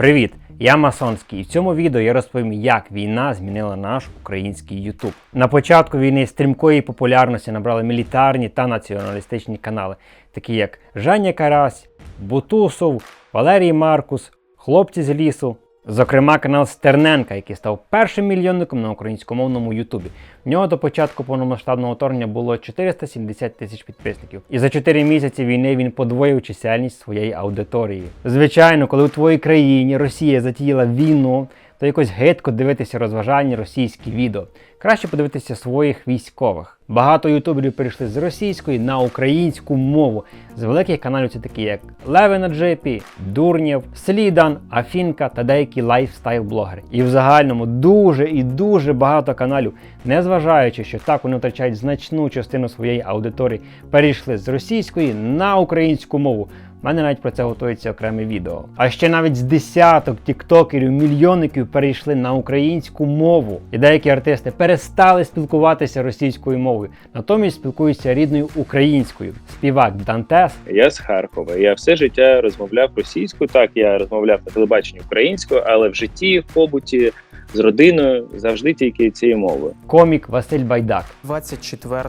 Привіт! Я Масонський і в цьому відео я розповім, як війна змінила наш український Ютуб. На початку війни стрімкої популярності набрали мілітарні та націоналістичні канали, такі як Жаня Карась, Бутусов, Валерій Маркус, Хлопці з лісу. Зокрема, канал Стерненка, який став першим мільйонником на українськомовному Ютубі. В нього до початку повномасштабного вторгнення було 470 тисяч підписників. І за 4 місяці війни він подвоїв чисельність своєї аудиторії. Звичайно, коли у твоїй країні Росія затіяла війну, то якось гидко дивитися розважальні російські відео. Краще подивитися своїх військових. Багато ютуберів перейшли з російської на українську мову. З великих каналів це такі як Леви на Джипі, Дурнєв, Слідан, Афінка та деякі лайфстайл-блогери. І в загальному дуже і дуже багато каналів, незважаючи, що так вони втрачають значну частину своєї аудиторії, перейшли з російської на українську мову. У мене навіть про це готується окреме відео. А ще навіть з десяток тіктокерів, мільйонників перейшли на українську мову. І деякі артисти перестали спілкуватися російською мовою, натомість спілкуються рідною українською. Співак Дантес Я з Харкова. Я все життя розмовляв російською. Так, я розмовляв на телебаченні українською, але в житті, в побуті з родиною завжди тільки цією мовою. комік Василь Байдак. 24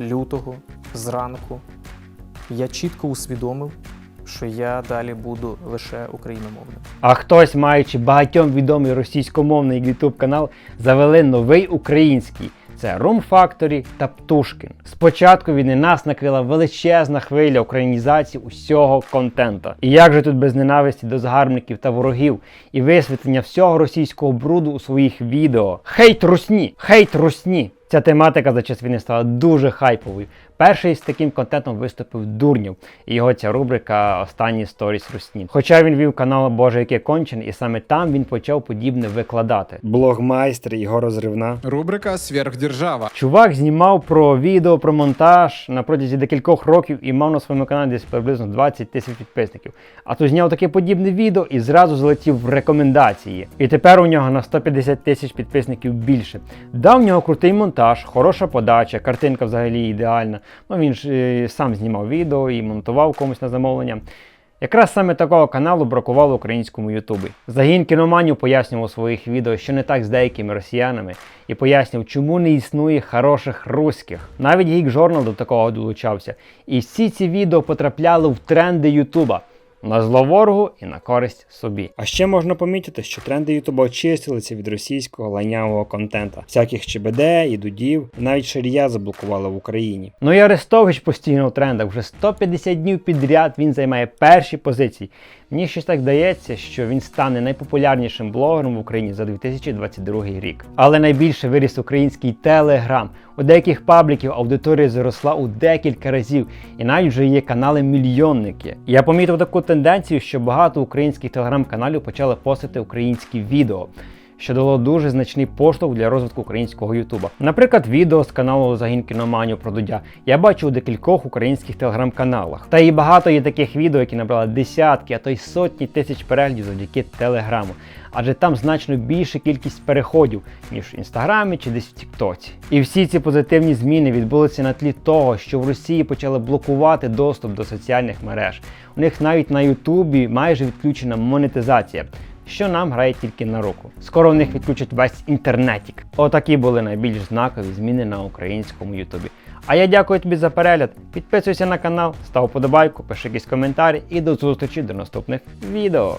лютого зранку я чітко усвідомив, що я далі буду лише україномовним. А хтось, маючи багатьом відомий російськомовний YouTube канал, завели новий український. Це Room Factory та Птушкін. Спочатку війни нас накрила величезна хвиля українізації усього контента. І як же тут без ненависті до загарбників та ворогів і висвітлення всього російського бруду у своїх відео? Хейт русні! Хейт русні! Ця тематика за час війни стала дуже хайповою. Перший з таким контентом виступив Дурнів, і його ця рубрика Останні сторіс русні. Хоча він вів канал Боже, яке кончен, і саме там він почав подібне викладати. Блогмайстер його розривна. Рубрика Сверхдержава. Чувак знімав про відео, про монтаж на протязі декількох років і мав на своєму каналі десь приблизно 20 тисяч підписників. А тут зняв таке подібне відео і зразу залетів в рекомендації. І тепер у нього на 150 тисяч підписників більше. Дав в нього крутий монтаж, хороша подача, картинка взагалі ідеальна. Ну він ж е, сам знімав відео і монтував комусь на замовлення. Якраз саме такого каналу бракувало українському Ютубі. Загін кіноманів пояснював у своїх відео, що не так з деякими росіянами, і пояснював, чому не існує хороших руських. Навіть Geek Journal до такого долучався. І всі ці відео потрапляли в тренди Ютуба. На зло ворогу і на користь собі. А ще можна помітити, що тренди Ютуба очистилися від російського лайнявого контента, всяких ЧБД і дудів, навіть Шарія заблокували в Україні. Ну і Арестович постійно в трендах. Вже 150 днів підряд він займає перші позиції. Мені щось так здається, що він стане найпопулярнішим блогером в Україні за 2022 рік. Але найбільше виріс український телеграм. У деяких пабліків аудиторія зросла у декілька разів, і навіть вже є канали-мільйонники. Я помітив таку тенденцію, що багато українських телеграм-каналів почали постити українські відео. Що дало дуже значний поштовх для розвитку українського Ютуба. Наприклад, відео з каналу Загін кіноманів про Дудя я бачу у декількох українських телеграм-каналах. Та і багато є таких відео, які набрали десятки, а то й сотні тисяч переглядів завдяки телеграму. Адже там значно більша кількість переходів, ніж в інстаграмі чи десь в Тіктоці. І всі ці позитивні зміни відбулися на тлі того, що в Росії почали блокувати доступ до соціальних мереж. У них навіть на Ютубі майже відключена монетизація що нам грає тільки на руку. Скоро в них відключать весь інтернетік. Отакі були найбільш знакові зміни на українському Ютубі. А я дякую тобі за перегляд. Підписуйся на канал, став подобайку, пиши якісь коментарі і до зустрічі до наступних відео.